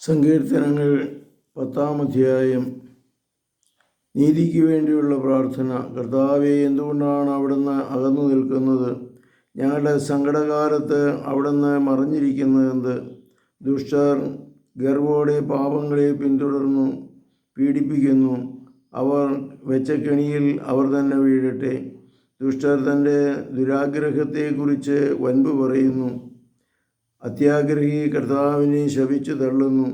സങ്കീർത്തനങ്ങൾ പത്താം അധ്യായം. നീതിക്ക് വേണ്ടിയുള്ള പ്രാർത്ഥന. കർത്താവെ എന്തുകൊണ്ടാണ് അവിടുന്ന് അകന്നു നിൽക്കുന്നത്? ഞങ്ങളുടെ സങ്കടകാലത്ത് അവിടുന്ന് മറിഞ്ഞിരിക്കുന്നതെന്ത്? ദുഷ്ടർ ഗർവോടെ പാപങ്ങളെ പിന്തുടർന്നു പീഡിപ്പിക്കുന്നു. അവർ വെച്ച കെണിയിൽ അവർ തന്നെ വീഴട്ടെ. ദുഷ്ടർ തന്റെ ദുരാഗ്രഹത്തെക്കുറിച്ച് വൻപ് പറയുന്നു. അത്യാഗ്രഹി കർത്താവിനെ ശപിച്ചു തള്ളുന്നു.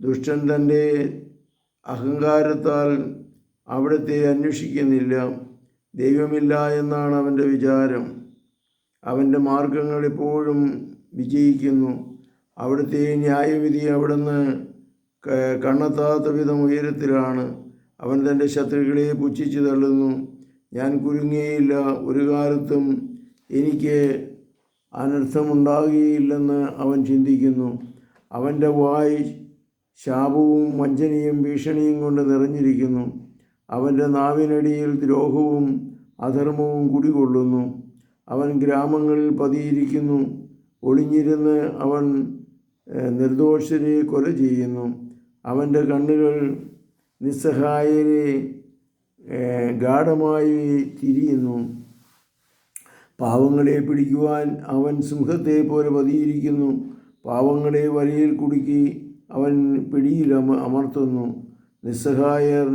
ദുഷ്ടൻ തന്റെ അഹങ്കാരത്താൽ അവിടുത്തെ അന്വേഷിക്കുന്നില്ല. ദൈവമില്ല എന്നാണ് അവന്റെ വിചാരം. അവന്റെ മാർഗങ്ങൾ എപ്പോഴും വിജയിക്കുന്നു. അവിടുത്തെ ന്യായവിധി അവിടുന്ന് കണ്ണെത്താത്ത വിധം ഉയരത്തിലാണ്. അവൻ തന്റെ ശത്രുക്കളെ പുച്ഛിച്ചു തള്ളുന്നു. ഞാൻ കുരുങ്ങിയില്ല. ഒരു കാലത്തും എനിക്ക് അനർത്ഥമുണ്ടാകുകയില്ലെന്ന് അവൻ ചിന്തിക്കുന്നു. അവന്റെ വായ് ശാപവും വഞ്ചനയും ഭീഷണിയും കൊണ്ട് നിറഞ്ഞിരിക്കുന്നു. അവന്റെ നാവിനടിയിൽ ദ്രോഹവും അധർമ്മവും കുടികൊള്ളുന്നു. അവൻ ഗ്രാമങ്ങളിൽ പതിയിരിക്കുന്നു. ഒളിഞ്ഞിരുന്ന് അവൻ നിർദോഷരെ കൊല ചെയ്യുന്നു. അവന്റെ കണ്ണുകൾ നിസ്സഹായരെ ഗാഠമായി തിരിയുന്നു. പാവങ്ങളെ പിടിക്കുവാൻ അവൻ സിംഹത്തെ പോലെ പതിയിരിക്കുന്നു. പാവങ്ങളെ വലയിൽ കുടുക്കി അവൻ പിടിയിൽ അമ അമർത്തുന്നു. നിസ്സഹായർ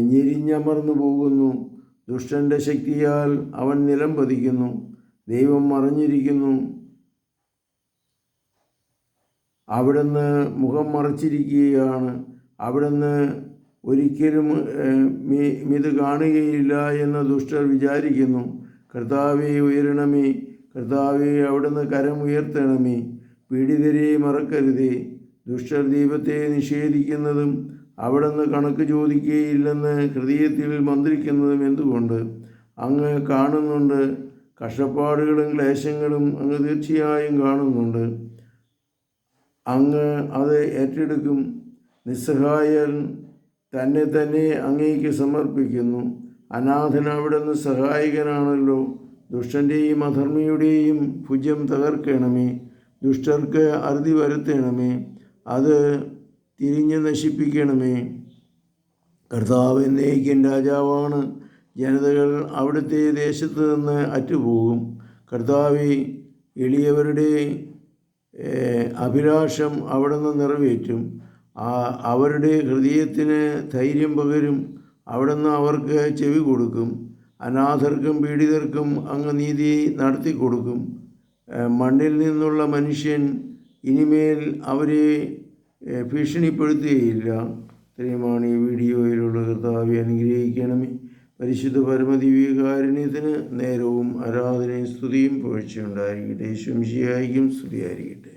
ഞെരിഞ്ഞമർന്നു പോകുന്നു. ദുഷ്ടന്റെ ശക്തിയാൽ അവൻ നിലം പതിക്കുന്നു. ദൈവം മറഞ്ഞിരിക്കുന്നു. അവിടുന്ന് മുഖം മറച്ചിരിക്കുകയാണ്. അവിടുന്ന് ഒരിക്കലും ഇത് കാണുകയില്ല എന്ന് ദുഷ്ടർ വിചാരിക്കുന്നു. കർത്താവെ ഉയരണമേ. കർത്താവേ അവിടുന്ന് കരം ഉയർത്തണമേ. പീഡിതരെ മറക്കരുതേ. ദുഷ്ടർ ദീപത്തെ നിഷേധിക്കുന്നതും അവിടുന്ന് കണക്ക് ചോദിക്കുകയില്ലെന്ന് ഹൃദയത്തിൽ മന്ത്രിക്കുന്നതും എന്തുകൊണ്ട്? അങ്ങ് കാണുന്നുണ്ട്. കഷ്ടപ്പാടുകളും ക്ലേശങ്ങളും അങ്ങ് തീർച്ചയായും കാണുന്നുണ്ട്. അങ്ങ് അത് ഏറ്റെടുക്കും. നിസ്സഹായൻ തന്നെ തന്നെ അങ്ങേക്ക് സമർപ്പിക്കുന്നു. അനാഥൻ അവിടുന്ന് സഹായകനാണല്ലോ. ദുഷ്ടന്റെയും അധർമ്മിയുടെയും ഭുജം തകർക്കണമേ. ദുഷ്ടർക്ക് അറുതി വരുത്തണമേ. അത് തിരിഞ്ഞ് നശിപ്പിക്കണമേ. കർത്താവ് എന്നേക്കും രാജാവാണ്. ജനതകൾ അവിടുത്തെ ദേശത്ത് നിന്ന് അറ്റുപോകും. കർത്താവെ എളിയവരുടെ അഭിലാഷം അവിടുന്ന് നിറവേറ്റും. അവരുടെ ഹൃദയത്തിന് ധൈര്യം പകരും. അവിടുന്ന് അവർക്ക് ചെവി കൊടുക്കും. അനാഥർക്കും പീഡിതർക്കും അങ്ങ് നീതി നടത്തി കൊടുക്കും. മണ്ണിൽ നിന്നുള്ള മനുഷ്യൻ ഇനിമേൽ അവരെ ഭീഷണിപ്പെടുത്തുകയില്ല. ഇത്രയുമാണ് ഈ വീഡിയോയിലുള്ള കർത്താവെ അനുഗ്രഹിക്കണമേ. പരിശുദ്ധ പരമദിവ്യകാരുണ്യത്തിന് നേരവും ആരാധനയും സ്തുതിയും പുകഴ്ചയുണ്ടായിരിക്കട്ടെ ശംശിയായിരിക്കും സ്തുതിയായിരിക്കട്ടെ.